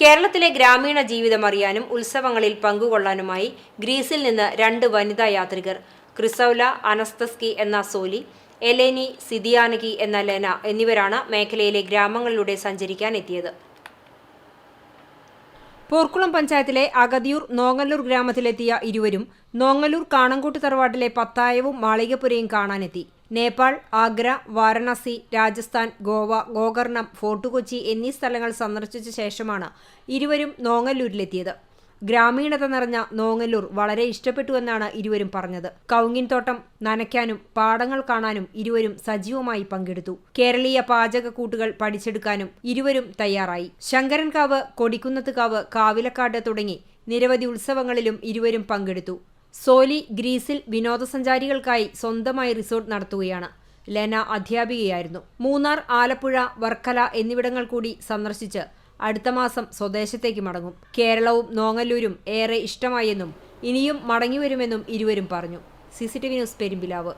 കേരളത്തിലെ ഗ്രാമീണ ജീവിതം അറിയാനും ഉത്സവങ്ങളിൽ പങ്കുകൊള്ളാനുമായി ഗ്രീസിൽ നിന്ന് രണ്ട് വനിതാ യാത്രികർ ക്രിസൌല അനസ്തസ്കി എന്ന സോലി എലേനി സിദിയാനകി എന്ന ലെന എന്നിവരാണ് മേഖലയിലെ ഗ്രാമങ്ങളിലൂടെ സഞ്ചരിക്കാൻ എത്തിയത്. പോർക്കുളം പഞ്ചായത്തിലെ അഗതിയൂർ നോങ്ങല്ലൂർ ഗ്രാമത്തിലെത്തിയ ഇരുവരും നോങ്ങല്ലൂർ കാണങ്കോട്ട് തറവാട്ടിലെ പത്തായവും മാളികപ്പുരയും കാണാനെത്തി. നേപ്പാൾ ആഗ്ര വാരണാസി രാജസ്ഥാൻ ഗോവ ഗോകർണം ഫോർട്ട് കൊച്ചി എന്നീ സ്ഥലങ്ങൾ സന്ദർശിച്ച ശേഷമാണ് ഇരുവരും നോങ്ങല്ലൂരിലെത്തിയത്. ഗ്രാമീണത നിറഞ്ഞ നോങ്ങല്ലൂർ വളരെ ഇഷ്ടപ്പെട്ടുവെന്നാണ് ഇരുവരും പറഞ്ഞത്. കൗങ്ങിൻതോട്ടം നനയ്ക്കാനും പാടങ്ങൾ കാണാനും ഇരുവരും സജീവമായി പങ്കെടുത്തു. കേരളീയ പാചകക്കൂട്ടുകൾ പഠിച്ചെടുക്കാനും ഇരുവരും തയ്യാറായി. ശങ്കരൻകാവ് കൊടിക്കുന്നത്തുകാവ് കാവിലക്കാട് തുടങ്ങി നിരവധി ഉത്സവങ്ങളിലും ഇരുവരും പങ്കെടുത്തു. സോലി ഗ്രീസിൽ വിനോദസഞ്ചാരികൾക്കായി സ്വന്തമായി റിസോർട്ട് നടത്തുകയാണ്. ലെന അധ്യാപികയായിരുന്നു. മൂന്നാർ ആലപ്പുഴ വർക്കല എന്നിവിടങ്ങൾ കൂടി സന്ദർശിച്ച് അടുത്ത മാസം സ്വദേശത്തേക്ക് മടങ്ങും. കേരളവും നോങ്ങല്ലൂരും ഏറെ ഇഷ്ടമായെന്നും ഇനിയും മടങ്ങിവരുമെന്നും ഇരുവരും പറഞ്ഞു. C news Perumpilavu.